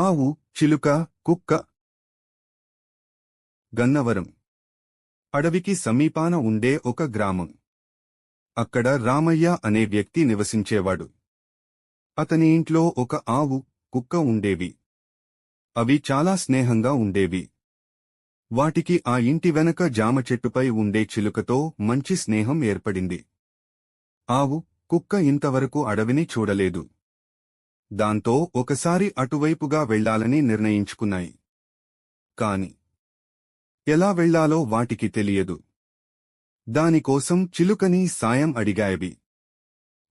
ఆవు చిలుక కుక్క. గన్నవరం. అడవికి సమీపాన ఉండే ఒక గ్రామం. అక్కడ రామయ్య అనే వ్యక్తి నివసించేవాడు. అతని ఇంట్లో ఒక ఆవు కుక్క ఉండేవి. అవి చాలా స్నేహంగా ఉండేవి. వాటికి ఆ ఇంటి వెనక జామ చెట్టుపై ఉండే చిలుకతో మంచి స్నేహం ఏర్పడింది. ఆవు కుక్క ఇంతవరకు అడవిని చూడలేదు. దాంతో ఒకసారి అటువైపుగా వెళ్ళాలని నిర్ణయించుకున్నాయి. కాని ఎలా వెళ్ళాలో వాటికి తెలియదు. దానికోసం చిలుకని సాయం అడిగాయవి.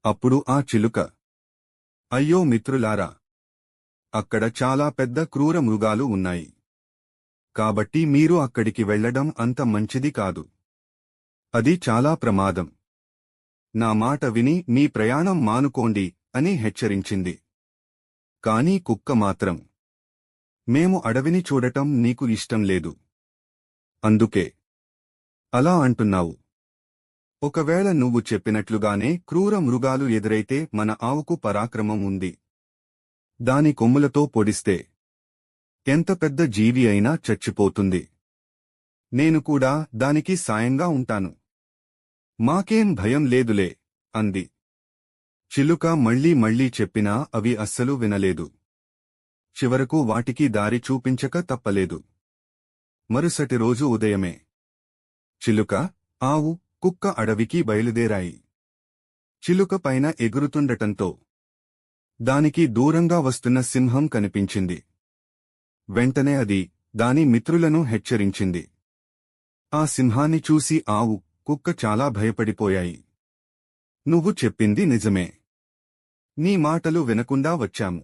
అప్పుడు ఆ చిలుక అయ్యో మిత్రులారా అక్కడ చాలా పెద్ద క్రూర మృగాలు ఉన్నాయి. కాబట్టి మీరు అక్కడికి వెళ్ళడం అంత మంచిది కాదు. అది చాలా ప్రమాదం. నా మాట విని మీ ప్రయాణం మానుకోండి అని హెచ్చరించింది. కానీ కుక్క మాత్రం మేము అడవిని చూడటం నీకు ఇష్టం లేదు. అందుకే అలా అంటున్నావు. ఒకవేళ నువ్వు చెప్పినట్లుగానే క్రూర మృగాలు ఎదురైతే మన ఆవుకు పరాక్రమం ఉంది. దాని కొమ్ములతో పొడిస్తే ఎంత పెద్ద జీవి అయినా చచ్చిపోతుంది. నేను కూడా దానికి సాయంగా ఉంటాను. మాకేం భయం లేదులే అంది. చిలుక మళ్ళీ మళ్ళీ చెప్పినా అవి అస్సలు వినలేదు. చివరకు వాటికి దారి చూపించక తప్పలేదు. మరుసటి రోజు ఉదయమే. చిలుక ఆవు కుక్క అడవికి బయలుదేరాయి. చిలుక పైన ఎగురుతుండటంతో దానికి దూరంగా వస్తున్న సింహం కనిపించింది. వెంటనే అది దాని మిత్రులను హెచ్చరించింది. ఆ సింహాన్ని చూసి ఆవు కుక్క చాలా భయపడిపోయాయి. నువ్వు చెప్పింది నిజమే. నీ మాటలు వినకుండా వచ్చాము.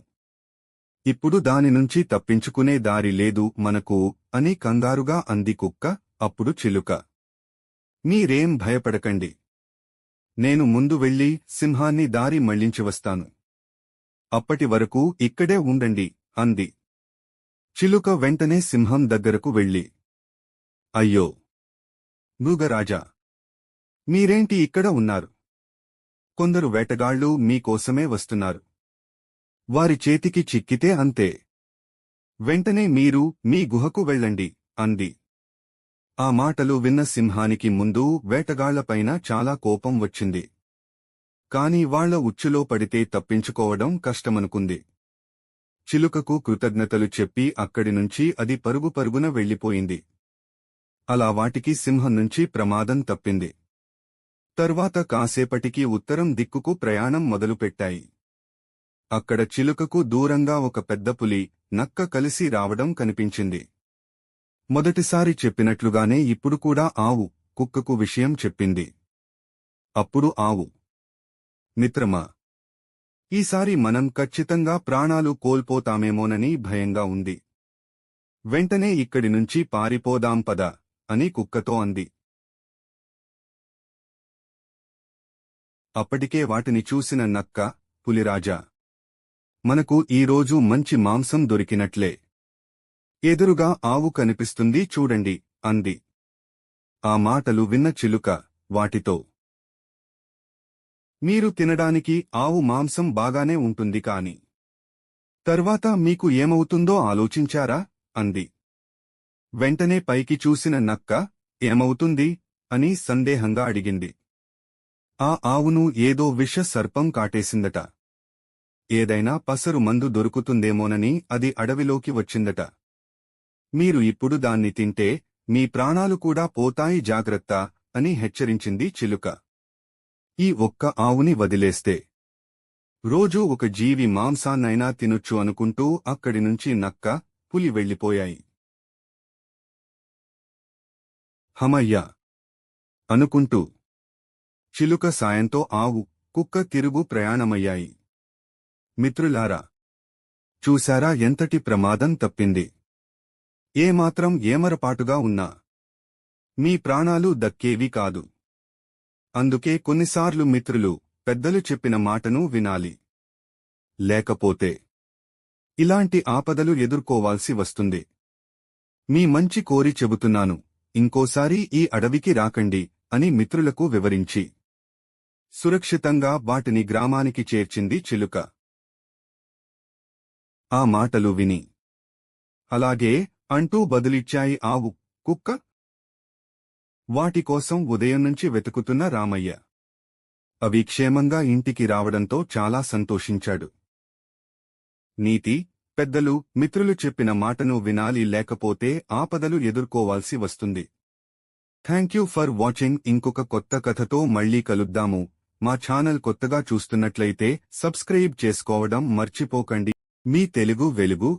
ఇప్పుడు దాని నుంచి తప్పించుకునే దారి లేదు మనకు అని కంగారుగా అంది కుక్క అప్పుడు చిలుక. మీరేం భయపడకండి. నేను ముందు వెళ్ళి సింహాన్ని దారి మళ్ళించివస్తాను అప్పటి వరకు ఇక్కడే ఉండండి అంది. చిలుక వెంటనే సింహం దగ్గరకు వెళ్ళి. అయ్యో! మృగరాజా మీరేంటి ఇక్కడ ఉన్నారు? కొందరు వేటగాళ్ళు మీకోసమే వస్తున్నారు. వారి చేతికి చిక్కితే అంతే. వెంటనే మీరు మీ గుహకు వెళ్ళండి అంది. ఆ మాటలు విన్న సింహానికి ముందు వేటగాళ్ళపైన చాలా కోపం వచ్చింది. కాని వాళ్ళ ఉచ్చులో పడితే తప్పించుకోవడం కష్టమనుకుంది. చిలుకకు కృతజ్ఞతలు చెప్పి అక్కడి నుంచి అది పరుగు పరుగున వెళ్ళిపోయింది అలా వాటికి సింహం నుంచి ప్రమాదం తప్పింది. తర్వాత కాసేపటికి ఉత్తరం దిక్కుకు ప్రయాణం మొదలుపెట్టాయి. అక్కడ చిలుకకు దూరంగా ఒక పెద్ద పులి నక్క కలిసి రావడం కనిపించింది. మొదటిసారి చెప్పినట్లుగానే ఇప్పుడు కూడా ఆవు కుక్కకు విషయం చెప్పింది. అప్పుడు ఆవు మిత్రమా ఈసారి మనం ఖచ్చితంగా ప్రాణాలు కోల్పోతామేమోనని భయంగా ఉంది. వెంటనే ఇక్కడి నుంచి పారిపోదాం పద అని కుక్కతో అంది. అప్పటికే వాటిని చూసిన నక్క పులిరాజా. మనకు ఈరోజు మంచి మాంసం దొరికినట్లే. ఎదురుగా ఆవు కనిపిస్తుంది చూడండి అంది. ఆ మాటలు విన్న చిలుక వాటితో. మీరు తినడానికి ఆవు మాంసం బాగానే ఉంటుంది కాని. తర్వాత మీకు ఏమవుతుందో ఆలోచించారా అంది. వెంటనే పైకి చూసిన నక్క ఏమవుతుంది అని సందేహంగా అడిగింది. ఆ ఆవును ఏదో విష సర్పం కాటేసిందట. ఏదైనా పసరు మందు దొరుకుతుందేమోనని అది అడవిలోకి వచ్చిందట. మీరు ఇప్పుడు దాన్ని తింటే మీ ప్రాణాలు కూడా పోతాయి జాగ్రత్త అని హెచ్చరించింది చిలుక. ఈ ఒక్క ఆవుని వదిలేస్తే. రోజూ ఒక జీవి మాంసాన్నైనా తినొచ్చు అనుకుంటూ అక్కడి నుంచి నక్క పులి వెళ్ళిపోయాయి. హమయ్య! అనుకుంటూ చిలుక సాయంతో ఆవు కుక్క తిరుగు ప్రయాణమయ్యాయి. మిత్రులారా చూశారా ఎంతటి ప్రమాదం తప్పింది? ఏమాత్రం ఏమరపాటుగా ఉన్నా. మీ ప్రాణాలు దక్కేవి కాదు. అందుకే కొన్నిసార్లు మిత్రులు పెద్దలు చెప్పిన మాటను వినాలి. లేకపోతే ఇలాంటి ఆపదలు ఎదుర్కోవాల్సి వస్తుంది. మీ మంచి కోరి చెబుతున్నాను ఇంకోసారి ఈ అడవికి రాకండి అని మిత్రులకు వివరించి. సురక్షితంగా వాటిని గ్రామానికి చేర్చింది చిలుక. ఆ మాటలు విని. అలాగే అంటూ బదులిచ్చాయి ఆవు కుక్క. వాటి కోసం ఉదయం నుంచి వెతుకుతున్న రామయ్య. అవి క్షేమంగా ఇంటికి రావడంతో చాలా సంతోషించాడు. నీతి పెద్దలు మిత్రులు చెప్పిన మాటను వినాలి లేకపోతే ఆపదలు ఎదుర్కోవాల్సి వస్తుంది. థ్యాంక్ యూ ఫర్ వాచింగ్ ఇంకొక కొత్త కథతో మళ్ళీ కలుద్దాము. మా ఛానల్ కొత్తగా చూస్తున్నట్లయితే సబ్స్క్రైబ్ చేసుకోవడం మర్చిపోకండి. మీ తెలుగు వెలుగు